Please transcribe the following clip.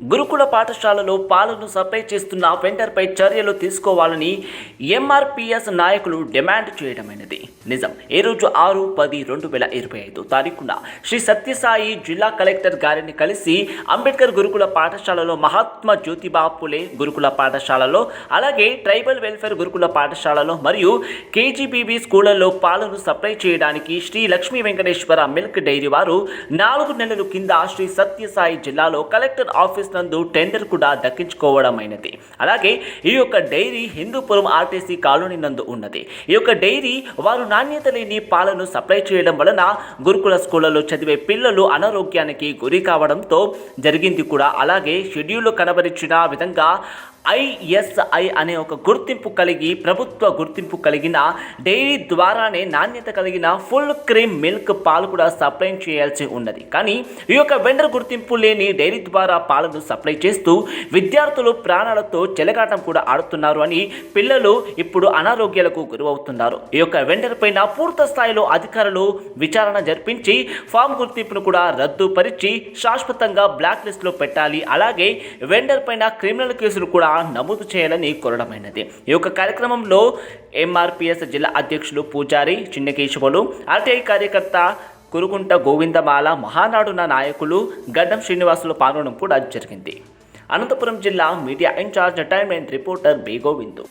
గురుకుల పాఠశాలలో పాలను సప్లై చేస్తున్న వెండర్పై చర్యలు తీసుకోవాలని ఎంఆర్పిఎస్ నాయకులు డిమాండ్ చేయడమైనది. నిజం. ఈరోజు రోజు ఆరు పది రెండు వేల ఇరవై ఐదు తారీఖున శ్రీ సత్యసాయి జిల్లా కలెక్టర్ గారిని కలిసి అంబేద్కర్ గురుకుల పాఠశాలలో మహాత్మా జ్యోతిబా పులే గురుకుల పాఠశాలలో అలాగే ట్రైబల్ వెల్ఫేర్ గురుకుల పాఠశాలలో మరియు కేజీబీబీ స్కూళ్ళలో పాలను సప్లై చేయడానికి శ్రీ లక్ష్మీ వెంకటేశ్వర మిల్క్ డైరీ వారు నాలుగు నెలల కింద శ్రీ సత్యసాయి జిల్లాలో కలెక్టర్ ఆఫీస్ నందు టెండర్ కూడా దక్కించుకోవడమైనది. అలాగే ఈ యొక్క డైరీ హిందూపురం ఆర్టీసీ కాలనీ నందు ఉన్నది. ఈ యొక్క డైరీ వారు నాణ్యత లేని పాలను సప్లై చేయడం వలన గురుకుల స్కూళ్ళలో చదివే పిల్లలు అనారోగ్యానికి గురి కావడంతో జరిగింది కూడా. అలాగే షెడ్యూల్లో కనబరిచిన విధంగా ఐఎస్ఐ అనే ఒక గుర్తింపు కలిగి ప్రభుత్వ గుర్తింపు కలిగిన డైరీ ద్వారానే నాణ్యత కలిగిన ఫుల్ క్రీమ్ మిల్క్ పాలు కూడా సప్లై చేయాల్సి ఉన్నది. కానీ ఈ యొక్క వెండర్ గుర్తింపు లేని డైరీ ద్వారా పాలను సప్లై చేస్తూ విద్యార్థులు ప్రాణాలతో చెలగాటం కూడా ఆడుతున్నారు అని పిల్లలు ఇప్పుడు అనారోగ్యాలకు గురవుతున్నారు. ఈ యొక్క వెండర్ పైన పూర్తి స్థాయిలో అధికారులు విచారణ జరిపించి ఫామ్ గుర్తింపును కూడా రద్దుపరిచి శాశ్వతంగా బ్లాక్ లిస్ట్లో పెట్టాలి. అలాగే వెండర్ పైన క్రిమినల్ కేసులు కూడా నమోదు చేయాలని కోరడమైనది. ఈ యొక్క కార్యక్రమంలో ఎంఆర్పిఎస్ జిల్లా అధ్యక్షులు పూజారి చిన్నకేశవులు ఆర్టీఐ కార్యకర్త కురుగుంట గోవిందమాల మహానాడున నాయకులు గడ్డం శ్రీనివాసులు పాల్గొనడం కూడా జరిగింది. అనంతపురం జిల్లా media incharge retirement reporter B Govindu.